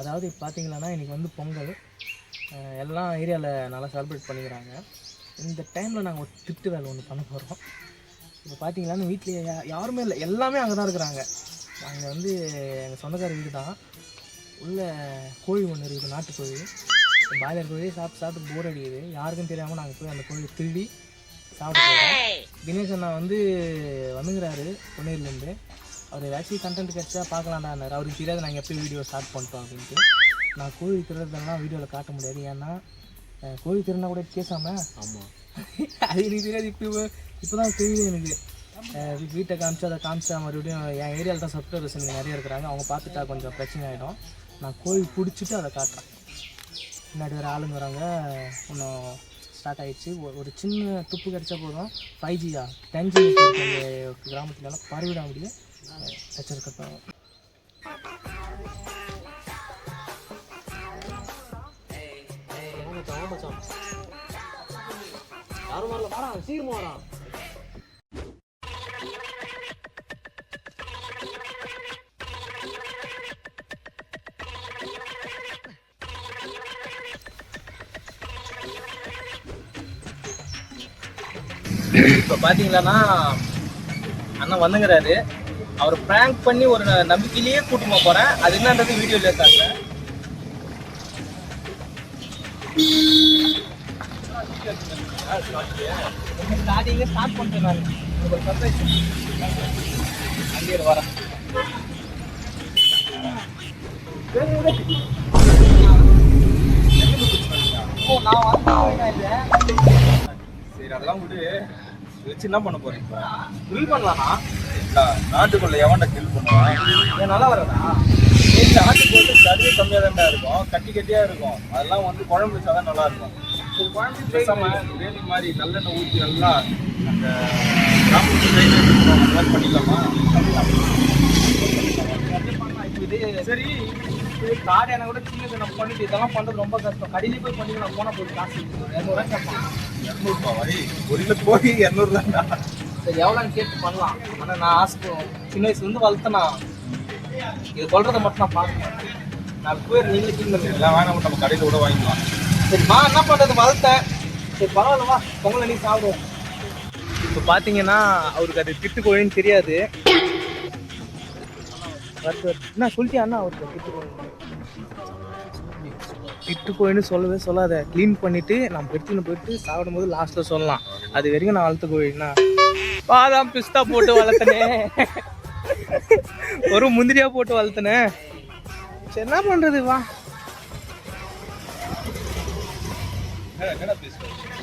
அதாவது இப்போ பார்த்தீங்கன்னா இன்றைக்கி வந்து பொங்கல். எல்லாம் எல்லா ஏரியாவில் நல்லா செலிப்ரேட் பண்ணிக்கிறாங்க. இந்த டைமில் நாங்கள் ஒரு திட்டு வேலை ஒன்று பண்ண போகிறோம் இப்போ பார்த்தீங்களான்னு வீட்டில் யாருமே இல்லை. எல்லாமே அங்கே தான் இருக்கிறாங்க. நாங்கள் வந்து எங்கள் சொந்தக்கார வீடு தான் உள்ள கோழி ஒன்று இருக்குது நாட்டுக்கோழி பாய்லர் கோழி சாப்பிட்டு சாப்பிட்டு போர் அடிக்குது. யாருக்கும் தெரியாமல் நாங்கள் போய் அந்த கோழியை திருடி சாப்பிட்டு போகிறோம் தினேஷ் அண்ணா வந்து வந்துங்கிறாரு பொன்னேரிலேருந்து அவர் ஏதாச்சும் கண்டென்ட் கிடச்சா பார்க்கலாம்டான்னாரு அவருக்கு தெரியாது நாங்கள் எப்போ வீடியோ ஸ்டார்ட் பண்ணிட்டோம் அப்படின்ட்டு. நான் கோழி திருடுறதெல்லாம் வீடியோவில் காட்ட முடியாது. ஏன்னா கோழி திருடினா கூட கேசாம ஆமாம் அது எனக்கு தெரியாது. இப்போ இப்போ தான் தெரியுது எனக்கு. வீட்டை காமிச்சு அதை காமிச்சா மறுபடியும் என் ஏரியாவில் தான் சப்ஸ்கிரைபர்ஸ் எனக்கு நிறைய இருக்கிறாங்க. அவங்க பார்த்துட்டா கொஞ்சம் பிரச்சனை ஆகிடும் நான் கோழி பிடிச்சிட்டு அதை காட்டுறேன். பின்னாடி வேறு ஆளுங்க வராங்க. இன்னும் ஸ்டார்ட் ஆயிடுச்சு. ஒ- ஒரு சின்ன துப்பு கிடச்சா போதும். ஃபைவ் ஜியா டென் ஜி கிராமத்துலலாம் பரவிட முடியும் வச்சிருக்கட்டும். மச்சான் மச்சான் யாரும் வரல சீக்கிரமா இப்போ பார்த்தீங்களன்னா அண்ணன் வந்துங்கிறாரு. அவர் ப்ராங்க் பண்ணி ஒரு நம்பிக்கையிலேயே கூட்டிட்டு போக போகிறேன் அது என்னன்றது வீடியோவில் காட்டுறேன். ஸ்டார்டிங்கே ஸ்டார்ட் பண்ணிட்டேன் நான் ஒரு சர்ப்ரைஸ் அங்கே வரேன் ஓ நான் வந்து இல்லை சரி அதெல்லாம் விட்டு வச்சு என்ன பண்ண போறீங்க? இப்போ? வில் பண்ணலாமா? இல்ல, நாட்டுக்குள்ள எவன்டா கில் பண்ணுவான் நல்லா வரதா? இந்த நாட்டுக்கு வந்து சதுவே கம்மியாக தான்டா இருக்கும். கட்டி கட்டியா இருக்கும். அதெல்லாம் வந்து குழம்பு வச்சா தான் நல்லா இருக்கும். ஒரு பேசாம கிரேவி மாதிரி நல்லெண்ணெய் ஊற்றி நல்லா அந்த கிராமத்து மாதிரி பண்ணிடலாமா? சரி காடு எனக்கு கூட சின்னது நம்ம பண்ணிட்டு இதெல்லாம் பண்றது ரொம்ப கஷ்டம். கடையில போய் பண்ணி நான் போனா போய் காசு இரநூறுவா கேட்பான் இரநூறுபா வரி. ஒரு கிலோ கோழி இரநூறு தான்டா. சரி எவ்வளோன்னு கேட்டு பண்ணலாம். ஆனா நான் ஆசை சின்ன வயசுல இருந்து வளர்த்தனா இது சொல்றதை மட்டும் நான் பார்க்க நான் பேர் நீங்களே கிளம்பி எல்லாம் வேணாம் நம்ம கடையில் கூட வாங்கிக்கலாம். சரி வா என்ன பண்றது? வளர்த்தேன். சரி பரவாயில்ல வா. பொங்கல் நீ சாப்பிடுவோம். இப்போ பார்த்தீங்கன்னா அவருக்கு அது திட்டு கோழின்னு தெரியாது. வருது, என்ன சொல்லிட்டியா அண்ணா? அவருக்கு திட்டு கோழி சொல்லவே சொல்லாத. க்ளீன் பண்ணிட்டு நம்ம எடுத்துன்னு போயிட்டு சாப்பிடும்போது லாஸ்ட்ல சொல்லலாம். அது வரைக்கும் நான் வளர்த்து கோயில்னா பாதாம் பிஸ்தா போட்டு வளர்த்தனே. ஒரு முந்திரியா போட்டு வளர்த்தனே. சரி என்ன பண்றது வா.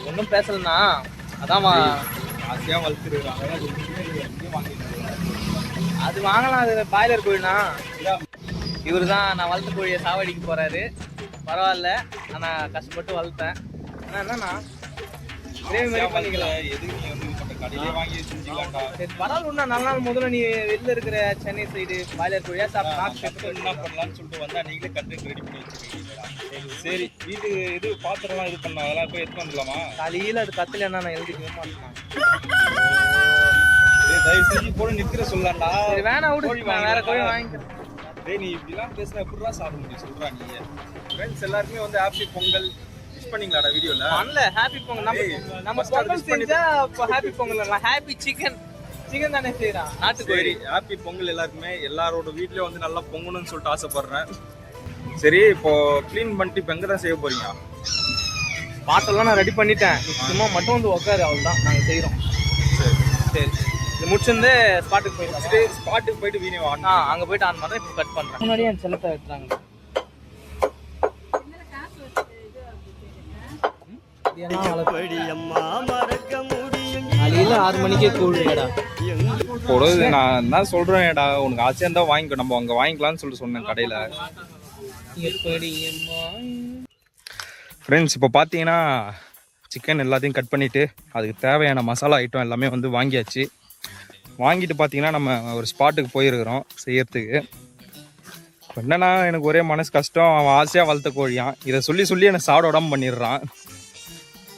ஒன்றும் பேசலண்ணா. அதான் வா ஆசையாக வளர்த்துருக்காங்க அது வாங்கலாம் அது பாய்லர் கோழினா. இவர் தான் நான் வளர்த்த கோழியை சாவடிக்க போறாரு. பரவாயில்ல ஆனா கஷ்டப்பட்டு வளர்த்தேன். ஆனா என்னண்ணா கிரேவி மாதிரி பண்ணிக்கலாம். சரி பரவாயில்ல ஒன்றா நல்ல நாள் முதல்ல நீ வெளில இருக்கிற சென்னை சைடு பாய்லர் கோழியா சாப்பிட்டு என்ன பண்ணலாம்னு சொல்லிட்டு வந்தா நீங்களே கண்டென்ட் ரெடி பண்ணி சரி வீட்டுக்கு இது பாத்திரம்லாம் இது பண்ணோம் அதெல்லாம் போய் எடுத்து வந்துடலாமா? காலையில் அது கத்துல என்ன நான் எழுதிக்கவே மாட்டேன். தயவு செஞ்சு கூட நிற்கிற சொல்லலாம்டா. சரி வேணாம் விடு. கோழி நான் வேற கோழி வாங்கிக்கலாம். வாங்கிக்கிறேன். டேய் நீ இப்படிலாம் பேசினா எப்படிடா சாப்பிட முடியும்? சொல்றா நீ. ஃப்ரெண்ட்ஸ் எல்லாருமே வந்து ஹாப்பி பொங்கல் விஷ் பண்ணீங்களாடா வீடியோல பண்ணல. ஹாப்பி பொங்கல். நம்ம நம்ம பொங்கல் செஞ்சா ஹாப்பி பொங்கல் இல்லை ஹாப்பி சிக்கன் சிக்கன் தானே செய்யறான் நாட்டுக்கோழி. ஹாப்பி பொங்கல் எல்லாருக்குமே. எல்லாரோட வீட்லயும் வந்து நல்லா பொங்கணும்னு சொல்லிட்டு ஆசைப்படுறேன். சரி இப்போ க்ளீன் பண்ணிட்டு இப்போ எங்க தான் செய்ய போறீங்க? பாட்டெல்லாம் நான் ரெடி பண்ணிட்டேன். சும்மா மட்டும் வந்து உட்காரு அவ்வளோதான் நாங்கள் செய்கிறோம் சரி. சரி. முடிச்சிருந்து ஸ்பாட்டுக்கு போயிடலாம் ஸ்பாட்டுக்கு போயிட்டு வீணை ஆ வாங்க அங்கே போயிட்டு ஆன் மாதிரி இப்போ கட் பண்ணுறேன் முன்னாடியே என் செல்லத்தை காலையில் ஆறு மணிக்கே கூடுடா பொழுது நான் தான் சொல்றேன்டா உனக்கு ஆசையா இருந்தா வாங்கிக்கோ. நம்ம அங்க வாங்கிக்கலாம்னு சொல்லிட்டு சொன்னேன் கடையில. ஃப்ரெண்ட்ஸ் இப்போ பார்த்தீங்கன்னா சிக்கன் எல்லாத்தையும் கட் பண்ணிவிட்டு அதுக்கு தேவையான மசாலா ஐட்டம் எல்லாமே வந்து வாங்கியாச்சு. வாங்கிட்டு பார்த்தீங்கன்னா நம்ம ஒரு ஸ்பாட்டுக்கு போயிருக்கிறோம் செய்யறதுக்கு. என்னன்னா எனக்கு ஒரே மனசு கஷ்டம். அவன் ஆசையாக வளர்த்த கோழியான் இதை சொல்லி சொல்லி எனக்கு சாப்பிட விடாம பண்ணிடுறான்.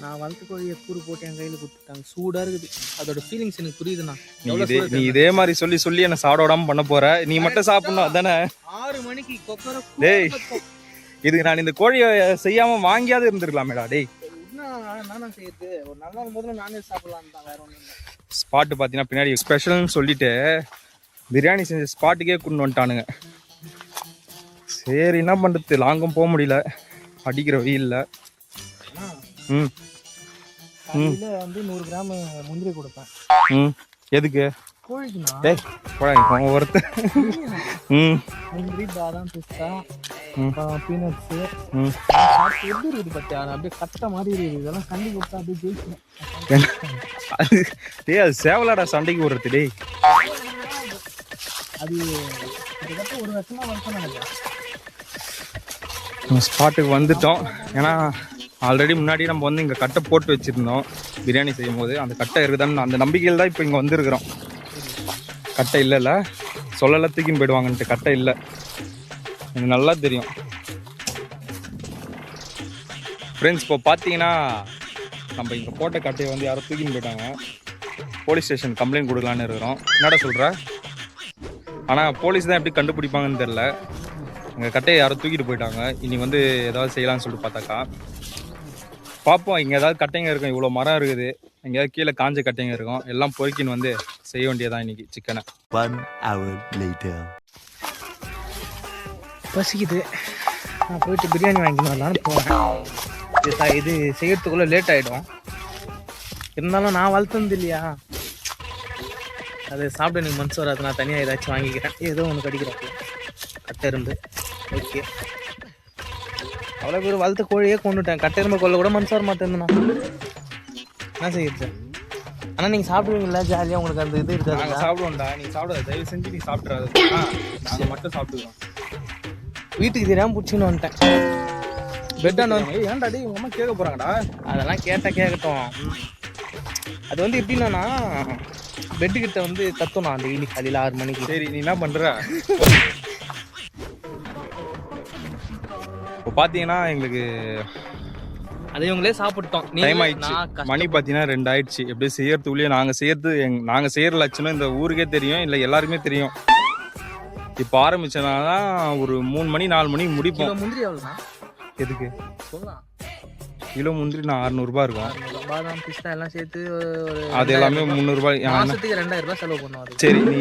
நான் வளர்த்து கோழியை கூறு போட்டு என் கையில் கொடுத்துட்டாங்க. சூடாக இருக்குது. அதோட ஃபீலிங்ஸ் எனக்கு புரியுதுண்ணா. நீ இதே நீ இதே மாதிரி சொல்லி சொல்லி என்ன சாப்பிட விடாம பண்ண போற. நீ மட்டும் சாப்பிடணும் அதானே? ஆறு மணிக்கு டேய். இதுக்கு நான் இந்த கோழியை செய்யாம வாங்கியாவது இருந்திருக்கலாமேடா டேய். நானா செய்யுது ஒரு நல்லா இருக்கும்போது நானே சாப்பிடலாம் தான் வேற ஒன்றும் இல்லை. ஸ்பாட்டு பார்த்தீங்கன்னா பின்னாடி ஸ்பெஷல்னு சொல்லிட்டு பிரியாணி செஞ்ச ஸ்பாட்டுக்கே கொண்டு வந்துட்டானுங்க. சரி என்ன பண்ணுறது லாங்கும் போக முடியல. அடிக்கிற வெயில்ல ம். வந்து நூறு கிராம் முந்திரி கொடுப்பேன். ம். எதுக்கு? டேய் போடா இவன் ஒருத்தன் ம் முந்திரி பாதாம் பிஸ்தா ம். பீனட்ஸு ம் சாப்பிட்டு எப்படி இருக்குது பத்தியா அது அப்படியே கட்ட மாதிரி இருக்குது இதெல்லாம் கண்டி கொடுத்தா அப்படியே ஜெயிச்சிடும் அது டேய் அது சேவலாடா சண்டைக்கு விடுறது டேய் அது கிட்டத்தட்ட ஒரு வருஷமா வருஷம் நினைக்கிறேன் நம்ம ஸ்பாட்டுக்கு வந்துட்டோம் ஏன்னா ஆல்ரெடி முன்னாடி நம்ம வந்து இங்கே கட்டை போட்டு வச்சுருந்தோம் பிரியாணி செய்யும் போது அந்த கட்டை இருக்குதான்னு அந்த நம்பிக்கையில் தான் இப்போ இங்கே வந்திருக்கிறோம் கட்டை இல்லைல்ல? சொல்லலை தூக்கின்னு போயிடுவாங்கன்ட்டு. கட்டை இல்லை. எனக்கு நல்லா தெரியும். ஃப்ரெண்ட்ஸ் இப்போ பார்த்தீங்கன்னா நம்ம இங்கே போட்ட கட்டையை வந்து யாரோ தூக்கின்னு போயிட்டாங்க. போலீஸ் ஸ்டேஷன் கம்ப்ளைண்ட் கொடுக்கலான்னு இருக்கிறோம். என்னடா சொல்கிற ஆனால் போலீஸ் தான் எப்படி கண்டுபிடிப்பாங்கன்னு தெரில எங்கள் கட்டையை யாரோ தூக்கிட்டு போயிட்டாங்க. இனி வந்து ஏதாவது செய்யலாம்னு சொல்லிட்டு பார்த்தாக்கா. பார்ப்போம் இங்கே ஏதாவது கட்டைங்க இருக்கும். இவ்வளோ மரம் இருக்குது. எங்கேயாவது கீழே காஞ்ச கட்டைங்க இருக்கும். எல்லாம் பொறுக்கின்னு வந்து செய்ய வேண்டியதான் இன்னைக்கு சிக்கனை. One hour later. பசிக்குது. நான் போயிட்டு பிரியாணி வாங்கிட்டு வரலான்னு போகிறேன் இது செய்யறதுக்குள்ளே லேட் ஆகிடும் இருந்தாலும் நான் வளர்த்தது இல்லையா? அது சாப்பிட எனக்கு மனசு வராது. நான் தனியாக ஏதாச்சும் வாங்கிக்கிறேன். ஏதோ ஒன்று கடிக்கிறப்போ கட்டெரும்பு ஓகே. அவ்வளோ பேர் வளர்த்த கோழியே கொண்டுட்டேன். கட்டெரும்பு கொல்ல கூட மனசு வர மாட்டேங்குதுண்ணா என்ன செய்யுது ஆனால் நீங்கள் சாப்பிடுவீங்களா ஜாலியாக உங்களுக்கு அந்த இது இருக்காது நாங்கள் சாப்பிடுவோம்டா. நீ சாப்பிடாத தயவு செஞ்சு நீ சாப்பிட்றாத நாங்கள் மட்டும் சாப்பிட்டுக்கிறோம். வீட்டுக்கு தெரியாமல் பிடிச்சின்னு வந்துட்டேன். பெட்டான ஏன்டா டேய் உங்க அம்மா கேட்க போறாங்கடா? அதெல்லாம் கேட்டால் கேட்கட்டும். அது வந்து எப்படின்னா பெட்டு கிட்ட வந்து கத்தணும் அந்த டெய்லி காலையில் ஆறு மணிக்கு. சரி நீ என்ன பண்ற? இப்போ பார்த்தீங்கன்னா எங்களுக்கு அதை இவங்களே சாப்பிட்டோம் டைம் ஆயிடுச்சு. மணி பார்த்தீங்கன்னா ரெண்டு ஆயிடுச்சு எப்படி செய்யறதுக்குள்ளேயே நாங்கள் செய்யறது நாங்கள் செய்யற லட்சணம் இந்த ஊருக்கே தெரியும் இல்லை எல்லாருக்குமே தெரியும். இப்போ ஆரம்பிச்சனா தான் ஒரு மூணு மணி நாலு மணிக்கு முடிப்போம். முந்திரி எவ்வளோண்ணா? எதுக்கு? சொல்லலாம். கிலோ முந்திரி நான் அறநூறுபா இருக்கும். பாதாம் பிஸ்தா எல்லாம் சேர்த்து அது எல்லாமே மாசத்துக்கு ரெண்டாயிரம் ரூபாய் செலவு பண்ணுவோம் அது சரி நீ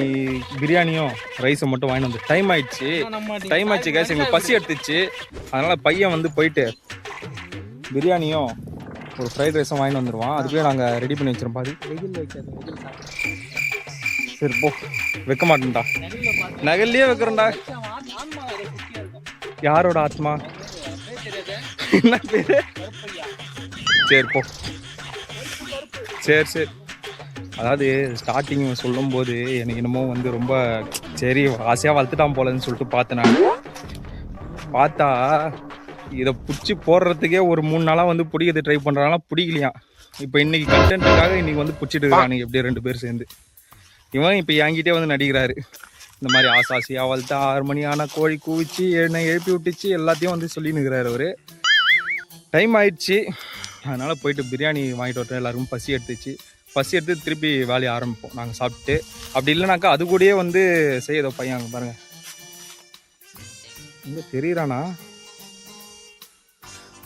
பிரியாணியும் ரைஸை மட்டும் வாங்கிட்டு வந்து. டைம் ஆயிடுச்சு. டைம் ஆச்சு கேஸ் எங்களுக்கு பசி எடுத்துச்சு. அதனால பையன் வந்து போயிட்டு பிரியாணியும் ஒரு ஃப்ரைட் ரைஸும் வாங்கிட்டு வந்துடுவான் அதுக்குள்ளே நாங்கள் ரெடி பண்ணி வச்சிருப்போம் பாதி. சரி போ. வைக்க மாட்டேன்டா. நகல்லையே வைக்கிறேன்டா. யாரோட ஆத்மா? என்ன சரி போ. சரி சரி. அதாவது ஸ்டார்டிங் சொல்லும்போது எனக்கு என்னமோ வந்து ரொம்ப சரி ஆசையாக வளர்த்துட்டான் போலன்னு சொல்லிட்டு பார்த்தேன் நான். பார்த்தா இதை பிடிச்சி போடுறதுக்கே ஒரு மூணு நாளாக வந்து பிடிக்கிறது ட்ரை பண்ணுறாங்களா பிடிக்கலையா இப்போ இன்னைக்கு கண்டென்ட்டுக்காக இன்றைக்கி வந்து பிடிச்சிட்டு இருக்கானுங்க எப்படி ரெண்டு பேர் சேர்ந்து. இவன் இப்போ என்கிட்டே வந்து நடிக்கிறாரு. இந்த மாதிரி ஆசாசி ஆசையாக வளர்த்து ஆறு மணி ஆனால் கோழி கூவிச்சு என்னை எழுப்பி விட்டுச்சு எல்லாத்தையும் வந்து சொல்லின்னு இருக்கிறாரு அவர். டைம் ஆயிடுச்சு. அதனால் போயிட்டு பிரியாணி வாங்கிட்டு வரேன் எல்லாருக்கும் பசி எடுத்துச்சு. பசி எடுத்து திருப்பி வேலையை ஆரம்பிப்போம். நாங்கள் சாப்பிட்டு அப்படி இல்லைனாக்கா அது கூடயே வந்து செய்யதோ பையன் பாருங்கள் இங்கே தெரியுறானா?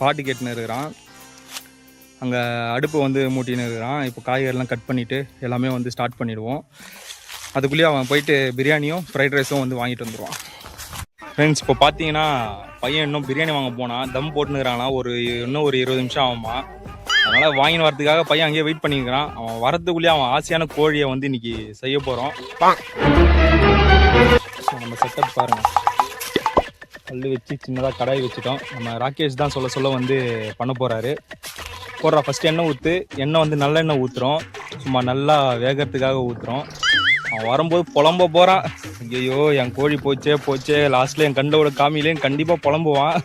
பாட்டு கேட்டுன்னு இருக்கிறான். அங்கே அடுப்பு வந்து மூட்டின்னு இருக்கிறான். இப்போ காய்கறிலாம் கட் பண்ணிவிட்டு எல்லாமே வந்து ஸ்டார்ட் பண்ணிடுவோம். அதுக்குள்ளேயே அவன் போயிட்டு பிரியாணியும் ஃப்ரைட் ரைஸும் வந்து வாங்கிட்டு வந்துடுவான் ஃப்ரெண்ட்ஸ் இப்போ பார்த்தீங்கன்னா பையன் இன்னும் பிரியாணி வாங்க போனான். தம் போட்டுனுக்கிறானா ஒரு இன்னும் ஒரு இருபது நிமிஷம் ஆகுமா. அதனால் வாங்கின்னு வரதுக்காக பையன் அங்கேயே வெயிட் பண்ணிக்கிறான். அவன் வரதுக்குள்ளேயே அவன் ஆசையான கோழியை வந்து இன்னைக்கு செய்ய போகிறோம் நம்ம செட்டப் பாருங்கள் கல் வச்சு சின்னதாக கடாய் வச்சுட்டோம். நம்ம ராகேஷ் தான் சொல்ல சொல்ல வந்து பண்ண போகிறாரு போடுறா ஃபஸ்ட்டு எண்ணெய் ஊற்று எண்ணெய் வந்து நல்லெண்ணெய் ஊற்றுறோம் சும்மா நல்லா வேகறதுக்காக ஊற்றுறோம் அவன் வரும்போது புலம்ப போகிறான் ஐயோ என் கோழி போச்சே போச்சே. லாஸ்ட்டில் என் கண்டோட காமிலையும் கண்டிப்பாக புலம்புவான்.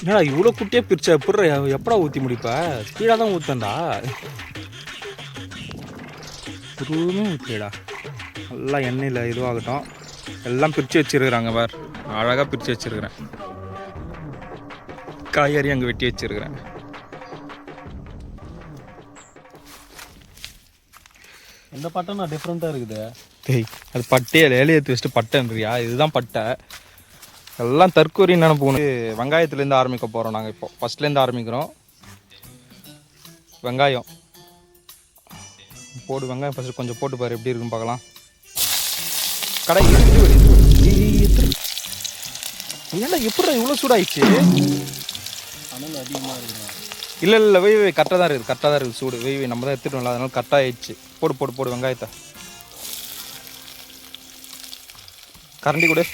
என்னடா இவ்வளோ குட்டியாக பிரிச்ச? எப்படி எப்படா ஊற்றி முடிப்ப? ஸ்பீடாக தான் ஊற்றண்டா எதுவுமே ஊற்றிடா நல்லா எண்ணெயில் இதுவாகட்டும். எல்லாம் பிரித்து வச்சிருக்கிறாங்க வேறு அழகாக பிரித்து வச்சிருக்கிறேன். காய்கறி அங்கே வெட்டி வச்சிருக்கிறேன். இந்த பட்டம் டிஃப்ரெண்ட்டாக இருக்குது. டேய் அது பட்டையை இலையை எடுத்து வச்சுட்டு பட்டைன்றியா? இதுதான் பட்டை. எல்லாம் தற்கொரி நினைப்போம் வெங்காயத்துலேருந்து ஆரம்பிக்க போகிறோம் நாங்கள் இப்போ. ஃபஸ்ட்லேருந்து ஆரம்பிக்கிறோம். வெங்காயம். போடு வெங்காயம் ஃபஸ்ட்டு கொஞ்சம் போட்டு பாரு எப்படி இருக்குன்னு பார்க்கலாம். கடை ஏன்டா எப்படி இவ்வளோ சூடாயிடுச்சு? அனல் அதிகமாக இருக்குங்க இல்லை இல்லை வெய் வெய் கரெக்டாக தான் இருக்குது கரெக்டாக தான் இருக்குது சூடு. வெய் வெய் நம்ம தான் எடுத்துட்டோம்ல அதனால கரெக்டாக ஆயிடுச்சு போடு போடு போடு வெங்காயத்தை. கரண்டி கொடு.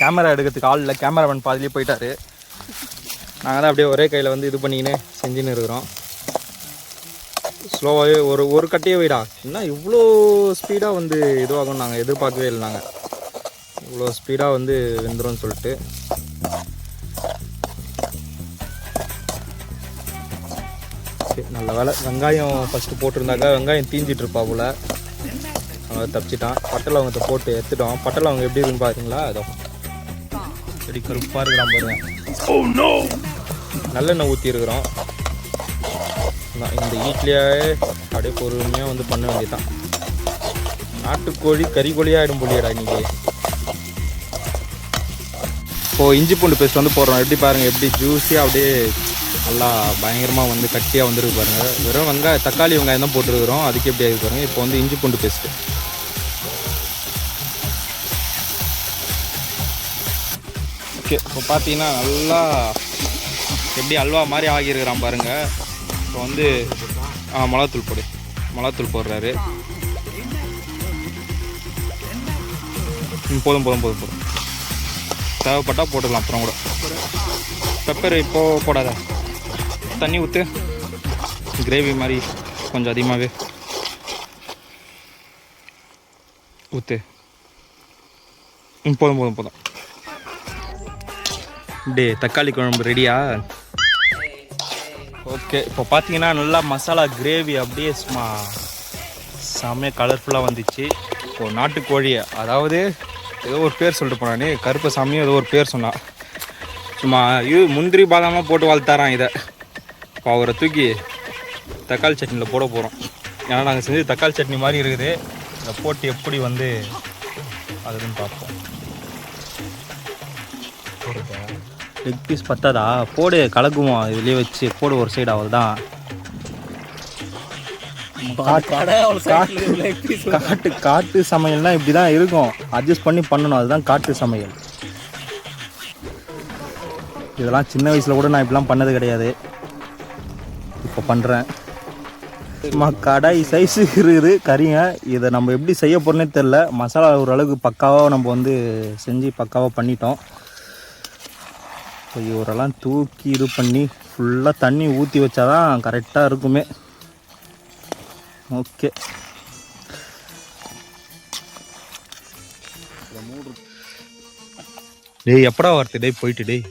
கேமரா எடுக்கிறதுக்கு ஆள் இல்லை. கேமராமேன் பாதிலேயே போயிட்டாரு. நாங்கள் தான் அப்படியே ஒரே கையில் வந்து இது பண்ணிக்கின்னு செஞ்சுன்னு இருக்கிறோம். ஸ்லோவாகவே ஒரு ஒரு கட்டையே வைடா. என்ன இவ்வளோ ஸ்பீடாக வந்து இதுவாகும் நாங்கள் எதிர்பார்க்கவே இல்லை நாங்கள் இவ்வளோ ஸ்பீடாக வந்து வெந்துரும்னு சொல்லிட்டு. சரி, நல்ல வேலை. வெங்காயம் ஃபஸ்ட்டு போட்டிருந்தாக்கா வெங்காயம் தீஞ்சிட்டு இருப்பா போல. அவன் தப்பிச்சிட்டான். பட்டலை அவங்கத்த போட்டு எடுத்துட்டோம். பட்டலை அவங்க எப்படி இருக்குன்னு பாருங்களா அதோ செடி கருப்பாக இருக்கிறான் பாருங்க. நல்லெண்ணெய் ஊற்றி தான் இந்த வீட்லேயே அப்படியே பொறுமையாக வந்து பண்ண வேண்டியது தான் நாட்டுக்கோழி கறிக்கோழியாக ஆகிடும் போலியடா இன்றைக்கி இப்போ இஞ்சி பூண்டு பேஸ்ட் வந்து போடுறோம். எப்படி பாருங்கள் எப்படி ஜூஸியாக அப்படியே நல்லா பயங்கரமாக வந்து கட்டியாக வந்துருக்கு பாருங்கள் வெறும் வெங்காயம் தக்காளி வெங்காயம் தான் போட்டுருக்குறோம். அதுக்கு எப்படி ஆகி பாருங்கள் இப்போ வந்து இஞ்சி பூண்டு பேஸ்ட்டு ஓகே இப்போ பார்த்தீங்கன்னா நல்லா எப்படி அல்வா மாதிரி ஆகியிருக்கிறான் பாருங்கள் இப்போ வந்து ஆ மிளகாத்தூள் போடு. மிளகாத்தூள் போடுறாரு. போதும் போதும் போதும் போதும். தேவைப்பட்டால் போட்டுக்கலாம் அப்புறம் கூட. பெப்பர் இப்போ போடாத. தண்ணி ஊற்று கிரேவி மாதிரி கொஞ்சம் அதிகமாகவே ஊற்று போதும் போதும் போதும். டே தக்காளி குழம்பு ரெடியா ஓகே இப்போ பார்த்தீங்கன்னா நல்லா மசாலா கிரேவி அப்படியே சும்மா செம்மையாக கலர்ஃபுல்லாக வந்துச்சு. இப்போது நாட்டுக்கோழியை அதாவது ஏதோ ஒரு பேர் சொல்லிட்டு போனானே கருப்பசாமியும் ஏதோ ஒரு பேர் சொன்னான் சும்மா இது முந்திரி பாதாமாக போட்டு வளர்த்தாரான் இதை. இப்போ அவரை தூக்கி தக்காளி சட்னியில் போட போகிறோம் ஏன்னா நாங்கள் செஞ்சு தக்காளி சட்னி மாதிரி இருக்குது. இதை போட்டு எப்படி வந்து அதுன்னு பார்ப்போம். லெக் பீஸ் பத்தாதா? போடு கலக்குவோம். இதுலேயே வச்சு போடு ஒரு சைடு அவள் தான் காட்டு காட்டு சமையல்னா இப்படி தான் இருக்கும். அட்ஜஸ்ட் பண்ணி பண்ணணும். அதுதான் காட்டு சமையல். இதெல்லாம் சின்ன வயசில் கூட நான் இப்படிலாம் பண்ணது கிடையாது. இப்போ பண்ணுறேன் சும்மா கடாய் சைஸு இருக்குது. கறிங்க. இதை நம்ம எப்படி செய்ய போகிறோன்னே தெரில மசாலா ஓரளவுக்கு பக்காவாக நம்ம வந்து செஞ்சு பக்காவாக பண்ணிட்டோம். இப்போ இவரெல்லாம் தூக்கி இது பண்ணி ஃபுல்லாக தண்ணி ஊற்றி வச்சாதான் கரெக்டாக இருக்குமே. ஓகே டேய் எப்படா வரது? டேய் போயிட்டு டேய்.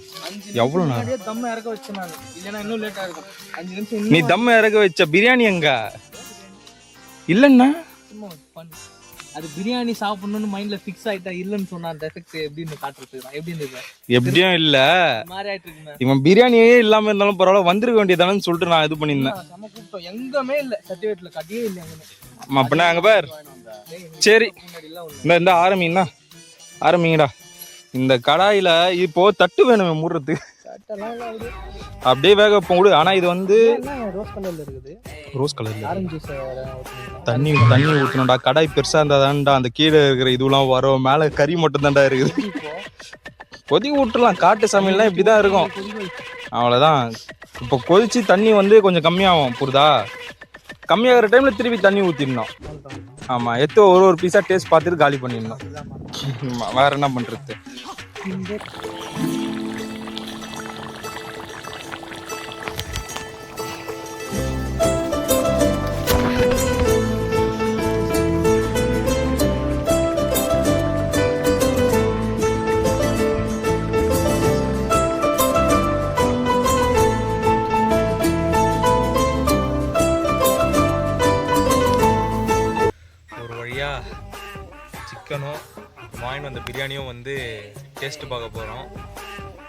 எவ்வளோ நேரம் தம்ம இறக்க வச்சேன் நான். இல்லைன்னா இன்னும் லேட்டாக இருக்கும். அஞ்சு நிமிஷம் நீ தம் இறக்க வச்ச பிரியாணி எங்க? இல்லைண்ணா பண்ணு அது பிரியாணி சாப்பிடணும்னு மைண்ட்ல ஃபிக்ஸ் ஆயிட்டா இல்லைன்னு சொன்னா அந்த எஃபெக்ட் எப்படின்னு காட்டுறது? எப்படி இருந்தது எப்படியும் இல்ல. மாதிரி ஆயிட்டு இருக்குங்க இவன் பிரியாணியே இல்லாம இருந்தாலும் பரவாயில்ல வந்திருக்க வேண்டியதானு சொல்லிட்டு நான் இது பண்ணியிருந்தேன். செம்ம கூப்பிட்டோம். எங்கேயுமே இல்லை. சர்டிஃபிகேட்ல கட்டியே இல்லை ஆமா, அப்படின்னா அங்க பார். சரி. இந்த இந்த ஆரம்பிங்கண்ணா ஆரம்பிங்கடா. இந்த கடாயில இப்போ தட்டு வேணுமே மூடுறதுக்கு. அப்படியே வேக வைப்போம் விடு. ஆனா இது வந்து ரோஸ் கலர்ல இருக்குது. ரோஸ் கலர்ல ஆரஞ்சு தண்ணி தண்ணி ஊற்றணும்டா கடாய் பெருசா இருந்தாதான்டா அந்த கீழே இருக்கிற இதுலாம் வரும். மேல கறி மட்டும் தான்டா இருக்குது. கொதிக்க விட்டுலாம் காட்டு சமையல்லாம் இப்படிதான் இருக்கும். அவ்வளோதான் இப்போ கொதிச்சு தண்ணி வந்து கொஞ்சம் கம்மியாகும் புரியுதா? கம்மியாகிற டைம்ல திருப்பி தண்ணி ஊற்றிடணும் ஆமா எத்து ஒரு ஒரு பீஸா டேஸ்ட் பார்த்துட்டு காலி பண்ணிடணும். வேற என்ன பண்றது? ஒரு வழியா சிக்கனும் வாங்கிட்டு வந்த பிரியாணியும் வந்து டேஸ்ட் பார்க்க போகிறோம்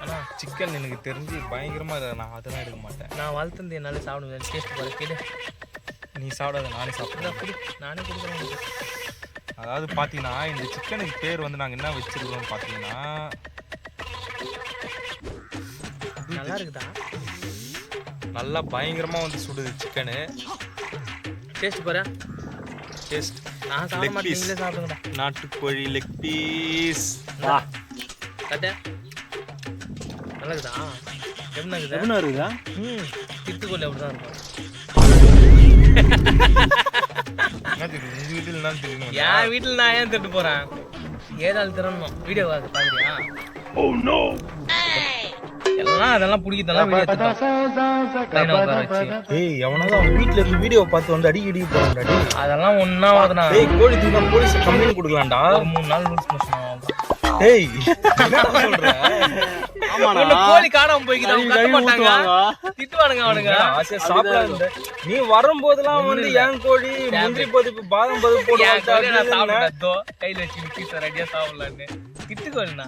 அண்ணா சிக்கன் எனக்கு தெரிஞ்சு பயங்கரமா இதை நான் அதெல்லாம் எடுக்க மாட்டேன். நான் வளர்த்துந்து என்னால சாப்பிட டேஸ்ட் பாரு கேடு நீ சாப்பிடாத நானே சாப்பிட்றேன். நானே குடிக்கிறேன். அதாவது பார்த்தீங்கன்னா இந்த சிக்கனுக்கு பேர் வந்து நாங்கள் என்ன வச்சிருக்கோம் பார்த்தீங்கன்னா நல்லா இருக்குதா? நல்லா பயங்கரமாக வந்து சுடுது சிக்கனு டேஸ்ட் பாரு. டேஸ்ட் நான் சாப்பிட மாட்டேன். நீங்களே சாப்பிடுங்கடா. நாட்டுக்கோழி லெக் பீஸ் கட்ட. நல்லா இருக்குதா? எப்படி இருக்குதா? என்ன இருக்குதா ம் திட்டுக்கொள்ளி அப்படி தான் இருக்கும் என் வீட்டில் நான் ஏன் திட்டு போறேன்? ஏதாள் திறனும். வீடியோ பார்க்க பாக்குறியா? எல்லாம் அதெல்லாம் பிடிக்கிறதெல்லாம் உட்கார வச்சு. ஏய் எவனாவது அவன் வீட்டில் இருந்து வீடியோ பார்த்து வந்து அடி அடி போகிறான்டா அதெல்லாம் ஒன்னா வாதுனா டேய் கோழி தூக்கம் போலீஸ் கம்ப்ளைண்ட் கொடுக்கலாம்டா. ஒரு மூணு நாள் ரூல்ஸ் ஒண்ணு கோழி காணாம போய்க்குது. திட்டுவானுங்க அவனுங்க. ஆசையா சாப்பிடலாம் இருந்த. நீ வரும்போதெல்லாம் வந்து என் கோழி? முந்திரி பருப்பு பாதம் நான் போட்டு கையில வச்சு பீஸ் ரெடியா சாப்பிடலான்னு. திட்டுக்கோண்ணா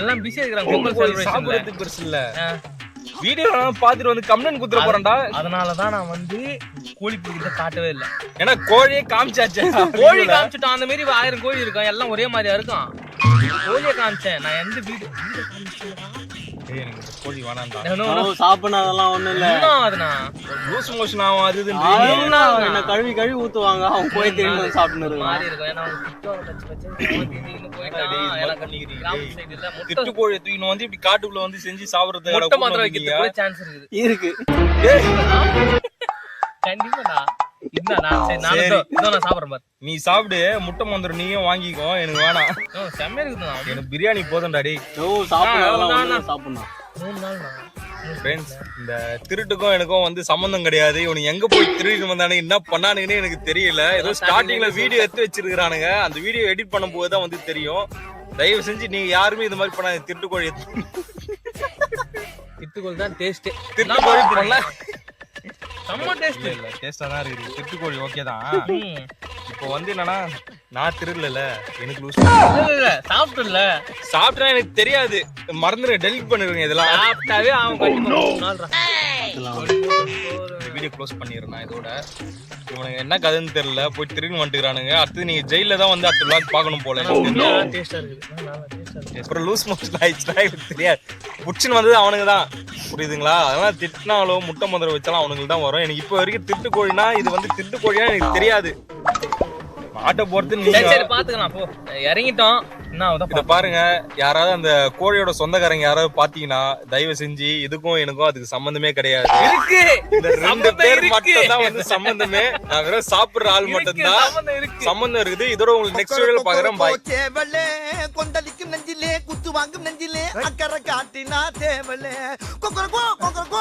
எல்லாம் பிஸியா இருக்கிறாங்க. பொங்கல் செலிப்ரேஷன்ல சாப்பிடுறது பெருசு இல்ல. வீடியோ பாத்துட்டு வந்து கம்ப்ளைண்ட் குடுத்துற போறேன்டா. அதனாலதான் நான் வந்து கோழி பிடிக்கிறத காட்டவே இல்லை. ஏன்னா கோழியே காமிச்சாச்சு. கோழி காமிச்சிட்டோம். அந்த மாதிரி ஆயிரம் கோழி இருக்கும். எல்லாம் ஒரே மாதிரியா இருக்கும். கோழியை காமிச்சேன். நான் எந்த வீடு எனக்கு இந்த கோழி அதெல்லாம் ஒண்ணும் இல்ல. ஆகுதுண்ணா? லூஸ் மோஷன் ஆகும் அது என்ன கழுவி கழுவி ஊத்துவாங்க. அவங்க போய் திரும்பி சாப்பிட்டு மாதிரி இருக்கும். ஏன்னா அவன் திட்டு கோழி வந்து இப்படி காட்டுக்குள்ள வந்து செஞ்சு சாப்பிடுறதுக்கு முட்டை மாத்திரம் வைக்கிறதுக்கு கூட chance இருக்குது. இருக்கு. கண்டிப்பாடா. நீ சாப்பிடு முட்டை மந்திரம் நீயும் வாங்கிக்கோ எனக்கு வேணாம். செம்மையா இருக்குதுண்ணா. எனக்கு பிரியாணி போதும்டா டேய் ஓ சாப்பிடணும். ஃப்ரெண்ட்ஸ் இந்த திருட்டுக்கும் எனக்கும் வந்து சம்பந்தம் கிடையாது. இவனுக்கு எங்க போய் திருடிட்டு வந்தானுங்க என்ன பண்ணானுங்கன்னு எனக்கு தெரியல. ஏதோ ஸ்டார்டிங்ல வீடியோ எடுத்து வச்சிருக்கானுங்க அந்த வீடியோ எடிட் பண்ணும்போது தான் வந்து தெரியும். தயவு செஞ்சு நீங்க யாருமே இது மாதிரி பண்ணாங்க திருட்டு கோழி திட்டுக்கோள் தான் taste. திருட்டு கோழி பண்ணல. செம்ம taste. இல்ல டேஸ்டா தான் இருக்குது. திருட்டு கோழி ஓகே தான். இப்போ வந்து என்னன்னா நான் திருடல எனக்கு லூஸ் இல்ல. சாப்பிட்டா எனக்கு தெரியாது. மறந்துடு டெலிட் பண்ணிருங்க இதெல்லாம். சாப்பிட்டாவே அவன் கண்டிப்பா வீடியோ க்ளோஸ் பண்ணிடுறேன் இதோட. இவனுங்க என்ன கதைன்னு தெரியல. போய் திரும்பி வந்துக்கிறானுங்க. அடுத்து நீங்க ஜெயில தான் வந்து அடுத்த விளாக் பார்க்கணும் போல. அப்புறம் லூஸ் மோஷன் ஆயிடுச்சுன்னா தெரியாது. புடிச்சுன்னு வந்தது அவனுங்க தான். புரியுதுங்களா? அதெல்லாம் திட்டினாலும் முட்டை மதுரை வச்சாலும் அவனுங்களுக்கு தான் வரும். எனக்கு இப்போ வரைக்கும் திருட்டு கோழினா இது வந்து திருட்டு கோழினா எனக்கு தெரியாது. ஆட்டை பொறுத்து சரி நீங்க சரி பாத்துக்கலாம். போ. இறங்கிட்டோம். இத பாருங்க. யாராவது அந்த கோழியோட சொந்தக்காரங்க யாராவது பாத்தீங்கன்னா தயவு செஞ்சு இதுக்கும் எனக்கும் அதுக்கு சம்பந்தமே கிடையாது. இருக்கு. இந்த ரெண்டு பேர். மட்டும் தான் வந்து சம்பந்தமே. நான் வெறும் சாப்பிடுற ஆள் மட்டும் தான் சம்பந்தம் இருக்குது. இதோட உங்களுக்கு நெக்ஸ்ட் வீடியோல பாக்குறேன். பாய் தேவலே. கொந்தளிக்கும் நெஞ்சிலே குத்து வாங்கும் நெஞ்சிலே. அக்கறை காட்டினா தேவலே. கொக்கரக்கோ கொக்கரக்கோ